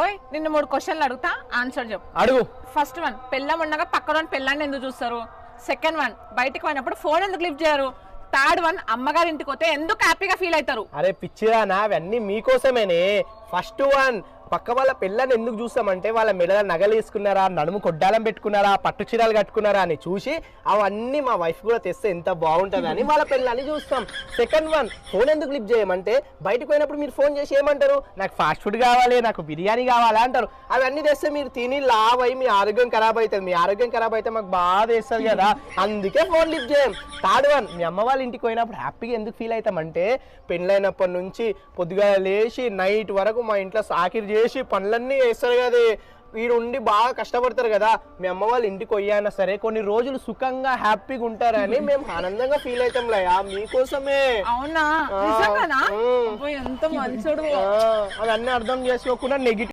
ఓయ్ నిన్ను మూడు క్వశ్చన్లు అడుగుతా ఆన్సర్ చెప్పు. అడుగు. ఫస్ట్ వన్ పెళ్ళం ఉండగా పక్కన పెళ్ళాన్ని ఎందుకు చూస్తారు? సెకండ్ వన్ బయటికి పోయినప్పుడు ఫోన్ ఎందుకు లిఫ్ట్ చేయరు? థర్డ్ వన్ అమ్మగారి ఇంటికి పోతే ఎందుకు హ్యాపీగా ఫీల్ అవుతారు? అరే పిచ్చిదానా అవన్నీ మీకోసమేనే. ఫస్ట్ వన్ పక్క వాళ్ళ పిల్లని ఎందుకు చూస్తామంటే వాళ్ళ మెడల నగలు వేసుకున్నారా నడుము కొడ్డాలం పెట్టుకున్నారా పట్టు చీరలు కట్టుకున్నారా అని చూసి అవన్నీ మా వైఫ్ కూడా తెస్తే ఎంత బాగుంటుందని వాళ్ళ పిల్లని చూస్తాం. సెకండ్ వన్ ఫోన్ ఎందుకు లిఫ్ట్ చేయమంటే బయటకు పోయినప్పుడు మీరు ఫోన్ చేసి ఏమంటారు? నాకు ఫాస్ట్ ఫుడ్ కావాలి నాకు బిర్యానీ కావాలా అంటారు. అవన్నీ తెస్తే మీరు తిని లావ్ మీ ఆరోగ్యం ఖరాబ్ అవుతుంది మీ ఆరోగ్యం ఖరాబ్ అయితే మాకు బాధ వేస్తుంది కదా. అందుకే ఫోన్ లిఫ్ట్ చేయం. థర్డ్ వన్ మీ అమ్మ వాళ్ళ ఇంటికి పోయినప్పుడు హ్యాపీగా ఎందుకు ఫీల్ అవుతామంటే పెళ్ళైనప్పటి నుంచి పొద్దుగా లేచి నైట్ వరకు మా ఇంట్లో సాకిరి చేసి పనులన్నీ వేస్తారు కదా. వీడు ఉండి బాగా కష్టపడతారు కదా. మీ అమ్మ వాళ్ళ ఇంటికి పోయానా సరే కొన్ని రోజులు సుఖంగా హ్యాపీగా ఉంటారని మేము ఆనందంగా ఫీల్ అవుతాం లయా మీకోసమే. అవునా? ఎంత మంచోడు. అవన్నీ అర్థం చేసుకోకుండా నెగిటివ్